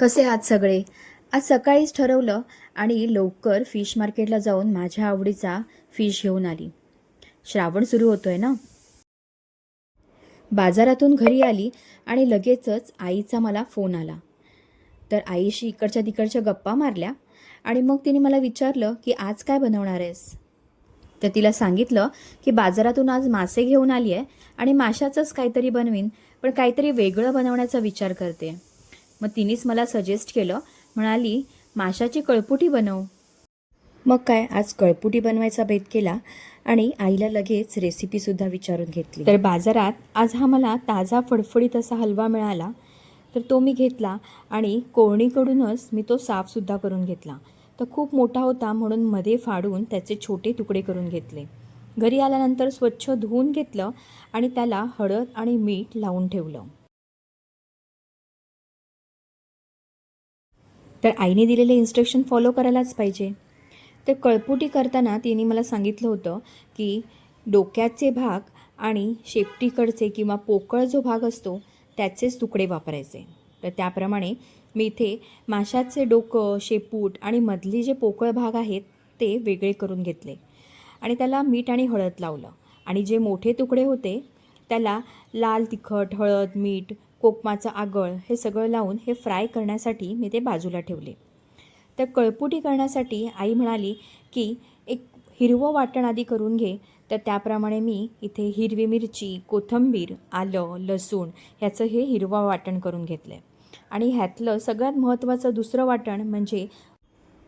कसे आहात सगळे? आज सकाळीच ठरवलं आणि लवकर फिश मार्केटला जाऊन माझ्या आवडीचा फिश घेऊन आली. श्रावण सुरू होतोय ना? बाजारातून घरी आली आणि लगेचच आईचा मला फोन आला. तर आईशी इकडच्या तिकडच्या गप्पा मारल्या आणि मग तिने मला विचारलं की आज काय बनवणार आहेस? तर तिला सांगितलं की बाजारातून आज मासे घेऊन आली आहे आणि माशाचंच काहीतरी बनवीन पण काहीतरी वेगळं बनवण्याचा विचार करते. मग तिनेच मला सजेस्ट केलं. म्हणाली माशाची कळपुटी बनव. मग काय आज कळपुटी बनवायचा बेत केला आणि आईला लगेच रेसिपीसुद्धा विचारून घेतली. तर बाजारात आज हा मला ताजा फडफडीत असा हलवा मिळाला. तर तो मी घेतला आणि कोळणीकडूनच मी तो साफसुद्धा करून घेतला. तर खूप मोठा होता म्हणून मध्ये फाडून त्याचे छोटे तुकडे करून घेतले. घरी आल्यानंतर स्वच्छ धुवून घेतलं आणि त्याला हळद आणि मीठ लावून ठेवलं. तर आईने दिलेले इन्स्ट्रक्शन फॉलो करायलाच पाहिजे. तर कळपुटी करताना तिने मला सांगितलं होतं की डोक्याचे भाग आणि शेपटीकडचे किंवा पोकळ जो भाग असतो त्याचेच तुकडे वापरायचे. तर त्याप्रमाणे मी इथे माशाचे डोकं शेपूट आणि मधली जे पोकळ भाग आहेत ते वेगळे करून घेतले. आणि त्याला मीठ आणि हळद लावलं. आणि जे मोठे तुकडे होते त्याला लाल तिखट हळद मीठ कोकमाचं आगळ हे सगळं लावून हे फ्राय करण्यासाठी मी ते बाजूला ठेवले. तर कळपुटी करण्यासाठी आई म्हणाली की एक हिरवं वाटण आधी करून घे तर त्याप्रमाणे मी इथे हिरवी मिरची कोथिंबीर आलं लसूण ह्याचं हे हिरवं वाटण करून घेतलं आहे आणि ह्यातलं सगळ्यात महत्त्वाचं दुसरं वाटण म्हणजे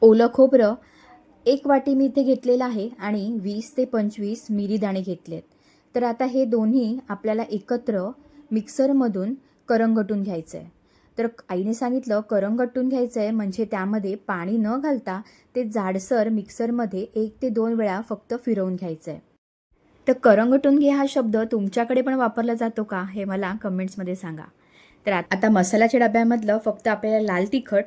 ओलं खोबरं. एक वाटी मी इथे घेतलेलं आहे आणि वीस ते पंचवीस मिरी दाणे घेतलेत. तर आता हे दोन्ही आपल्याला एकत्र मिक्सरमधून करंगटून घ्यायचं आहे तर आईने सांगितलं करंगटून घ्यायचं आहे म्हणजे त्यामध्ये पाणी न घालता ते जाडसर मिक्सरमध्ये एक ते दोन वेळा फक्त फिरवून घ्यायचं आहे तर करंगटून घे हा शब्द तुमच्याकडे पण वापरला जातो का हे मला कमेंट्समध्ये सांगा. तर आता मसाल्याच्या डब्यामधलं फक्त आपल्याला लाल तिखट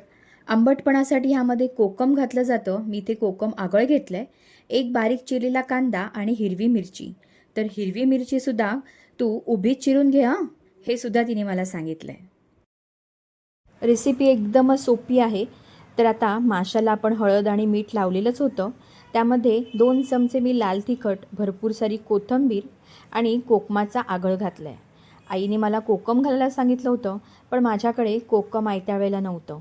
आंबटपणासाठी ह्यामध्ये कोकम घातलं जातं. मी ते कोकम आगळ घेतलं आहे एक बारीक चिरलेला कांदा आणि हिरवी मिरची. तर हिरवी मिरचीसुद्धा तू उभीच चिरून घे हां. हे सुद्धा तिने मला सांगितलं आहे रेसिपी एकदमच सोपी आहे. तर आता माशाला आपण हळद आणि मीठ लावलेलंच होतं. त्यामध्ये दोन चमचे मी लाल तिखट भरपूर सारी कोथिंबीर आणि कोकमाचा आगळ घातला आहे आईने मला कोकम घालायला सांगितलं होतं पण माझ्याकडे कोकम आयत्या वेळेला नव्हतं.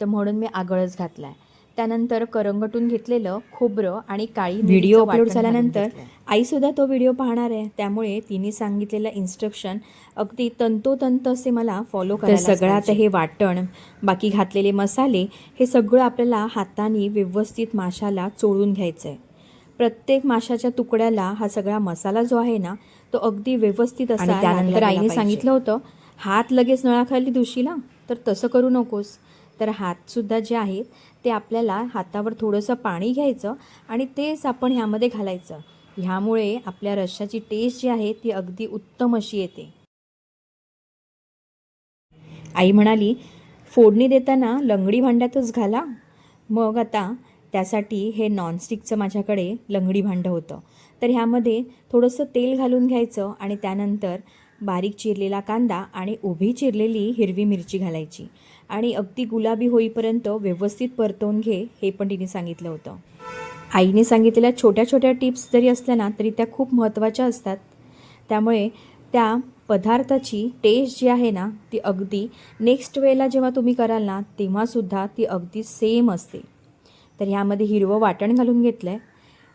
तर म्हणून मी आगळच घातला आहे त्यानंतर करंगटून घेतलेलं खोबरं आणि काळी व्हिडिओ अपलोड झाल्यानंतर आईसुद्धा तो व्हिडिओ पाहणार आहे. त्यामुळे तिने सांगितलेलं इन्स्ट्रक्शन अगदी तंतोतंत असे मला फॉलो करायला सगळं आता हे वाटण बाकी घातलेले मसाले हे सगळं आपल्याला हाताने व्यवस्थित माशाला चोळून घ्यायचं आहे प्रत्येक माशाच्या तुकड्याला हा सगळा मसाला जो आहे ना तो अगदी व्यवस्थित असा त्यानंतर आईने सांगितलं होतं हात लगेच नळाखाली धुशीला? तर तसं करू नकोस. तर हातसुद्धा जे आहेत ते आपल्याला हातावर थोडंसं पाणी घ्यायचं आणि तेच आपण ह्यामध्ये घालायचं. ह्यामुळे आपल्या रश्श्याची टेस्ट जी आहे ती अगदी उत्तम अशी येते. आई म्हणाली फोडणी देताना लंगडी भांड्यातच घाला. मग आता त्यासाठी हे नॉनस्टिकचं माझ्याकडे लंगडी भांडं होतं. तर ह्यामध्ये थोडंसं तेल घालून घ्यायचं आणि त्यानंतर बारीक चिरलेला कांदा आणि उभी चिरलेली हिरवी मिरची घालायची. आणि अगदी गुलाबी होईपर्यंत व्यवस्थित परतवून घे हे पण तिने सांगितलं होतं. आईने सांगितलेल्या छोट्या छोट्या टिप्स जरी असल्या ना तरी त्या खूप महत्त्वाच्या असतात. त्यामुळे त्या पदार्थाची टेस्ट जी आहे ना ती अगदी नेक्स्ट वेळेला जेव्हा तुम्ही कराल ना तेव्हासुद्धा ती अगदी सेम असते. तर ह्यामध्ये हिरवं वाटण घालून घेतलं आहे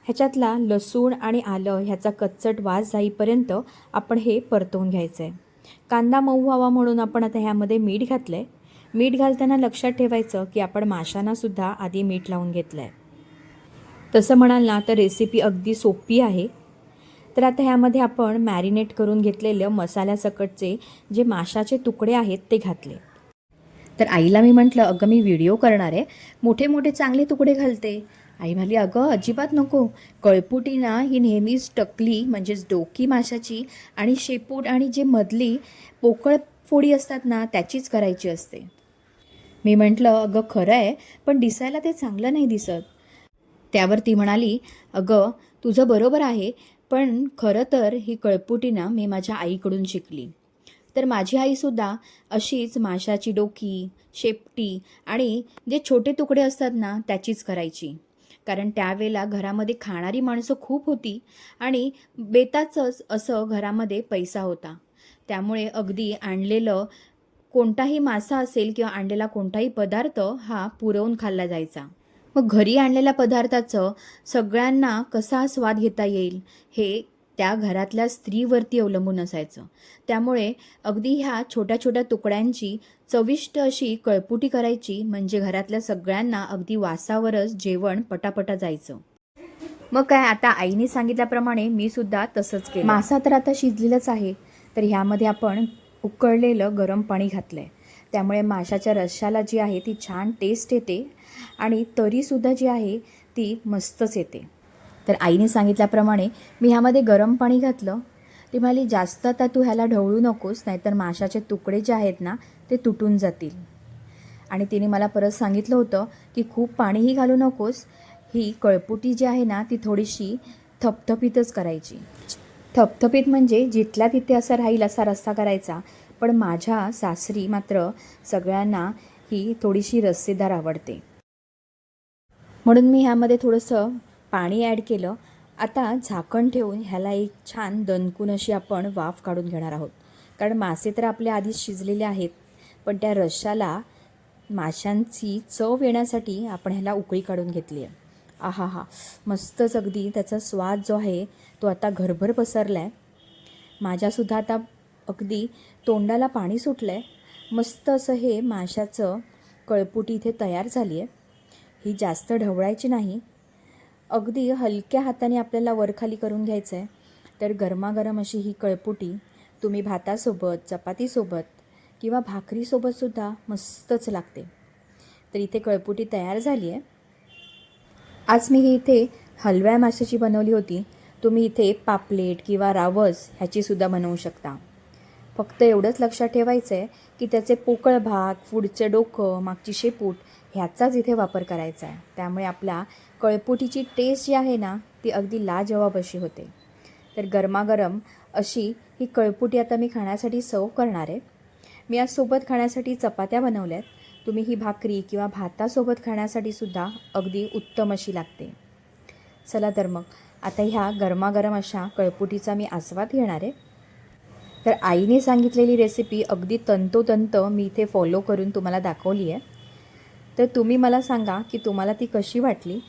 ह्याच्यातला लसूण आणि आलं ह्याचा कच्चट वास जाईपर्यंत आपण हे परतवून घ्यायचं आहे कांदा मऊ व्हावा म्हणून आपण आता ह्यामध्ये मीठ घातलं आहे मीठ घालताना लक्षात ठेवायचं की आपण माशांनासुद्धा आधी मीठ लावून घेतलं आहे तसं म्हणाल ना तर रेसिपी अगदी सोपी आहे. तर आता ह्यामध्ये आपण मॅरिनेट करून घेतलेलं मसाल्यासकटचे जे माशाचे तुकडे आहेत ते घातले. तर आईला मी म्हटलं अगं मी व्हिडिओ करणार आहे. मोठे मोठे चांगले तुकडे घालते. आई म्हणाली अगं अजिबात नको. कळपुटी ना ही नेहमीच टकली म्हणजेच डोकी माशाची आणि शेपूट आणि जे मधली पोकळ फोडी असतात ना त्याचीच करायची असते. मी म्हटलं अगं खरं आहे पण दिसायला ते चांगलं नाही दिसत. त्यावर ती म्हणाली अगं तुझं बरोबर आहे पण खरं तर ही कळपुटी ना मी माझ्या आईकडून शिकली. तर माझी आईसुद्धा अशीच माशाची डोकी शेपटी आणि जे छोटे तुकडे असतात ना त्याचीच करायची. कारण त्यावेळेला घरामध्ये खाणारी माणसं खूप होती आणि बेताचंच असं घरामध्ये पैसा होता. त्यामुळे अगदी आणलेलं कोणताही मासा असेल किंवा आणलेला कोणताही पदार्थ हा पुरवून खाल्ला जायचा. मग घरी आणलेल्या पदार्थाचं सगळ्यांना कसा स्वाद घेता येईल हे त्या घरातल्या स्त्रीवरती अवलंबून असायचं. त्यामुळे अगदी ह्या छोट्या छोट्या तुकड्यांची चविष्ट अशी कळपुटी करायची म्हणजे घरातल्या सगळ्यांना अगदी वासावरच जेवण पटापटा जायचं. मग काय आता आईने सांगितल्याप्रमाणे मी सुद्धा तसंच केलं. मासा तर आता शिजलेलाच आहे. तर ह्यामध्ये आपण उकळलेलं गरम पाणी घातलं आहे त्यामुळे माशाच्या रश्शाला जी आहे ती छान टेस्ट येते आणि तरीसुद्धा जी आहे ती मस्तच येते. तर आईने सांगितल्याप्रमाणे मी ह्यामध्ये गरम पाणी घातलं. ती म्हणाली जास्त आता तू ह्याला ढवळू नकोस नाहीतर माशाचे तुकडे जे आहेत ना ते तुटून जातील. आणि तिने मला परत सांगितलं होतं की खूप पाणीही घालू नकोस ही कळपुटी जी आहे ना ती थोडीशी थपथपीतच करायची. थपथपीत म्हणजे जिथल्या तिथे असं राहील असा रस्सा करायचा. पण माझ्या सासरी मात्र सगळ्यांना ही थोडीशी रस्सेदार आवडते. म्हणून मी ह्यामध्ये थोडंसं पाणी ॲड केलं. आता झाकण ठेवून ह्याला एक छान दणकून अशी आपण वाफ काढून घेणार आहोत. कारण मासे तर आपले आधीच शिजलेले आहेत. पण त्या रश्शाला माशांची चव येण्यासाठी आपण ह्याला उकळी काढून घेतली आहे. आहा हा. मस्तच अगदी. त्याचा स्वाद जो आहे तो आता घरभर पसरला आहे माझ्यासुद्धा आता अगदी तोंडाला पाणी सुटलं आहे मस्त असं हे माशाचं कळपुटी इथे तयार झाली आहे ही जास्त ढवळायची नाही. अगदी हलक्या हाताने आपल्याला वरखाली करून घ्यायचं आहे तर गरमागरम अशी ही कळपुटी तुम्ही भातासोबत चपातीसोबत किंवा भाकरीसोबतसुद्धा मस्तच लागते. तर इथे कळपुटी तयार झाली आहे आज मी इथे हलव्या माशाची बनवली होती. तुम्ही इथे पापलेट किंवा रावस ह्याचीसुद्धा बनवू शकता. फक्त एवढंच लक्षात ठेवायचं आहे की त्याचे पोकळ भाग पुढचे डोकं मागची शेपूट ह्याचाच इथे वापर करायचा आहे त्यामुळे आपल्या कळपुटीची टेस्ट जी आहे ना ती अगदी लाजवाब अशी होते. तर गरमागरम अशी ही कळपुटी आता मी खाण्यासाठी सर्व करणार आहे. मी आज सोबत खाण्यासाठी चपात्या बनवल्या आहेत तुम्ही ही भाकरी किंवा भातासोबत खाण्यासाठी सुद्धा अगदी उत्तम अशी लागते. चला तर मग आता ह्या गरमागरम अशा कळपुटीचा मी आस्वाद घेणार आहे. तर आईने सांगितलेली रेसिपी अगदी तंतोतंत मी इथे फॉलो करून तुम्हाला दाखवली आहे. तर तुम्ही मला सांगा की तुम्हाला ती कशी वाटली?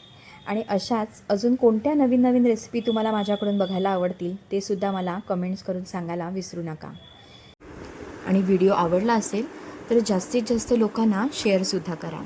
आणि अशाच अजून कोणत्या नवीन नवीन रेसिपी तुम्हाला माझ्याकडून बघायला आवडतील ते सुद्धा मला कमेंट्स करून सांगायला विसरू नका. आणि व्हिडिओ आवडला असेल तर जास्तीत जास्त लोकांना शेअरसुद्धा करा.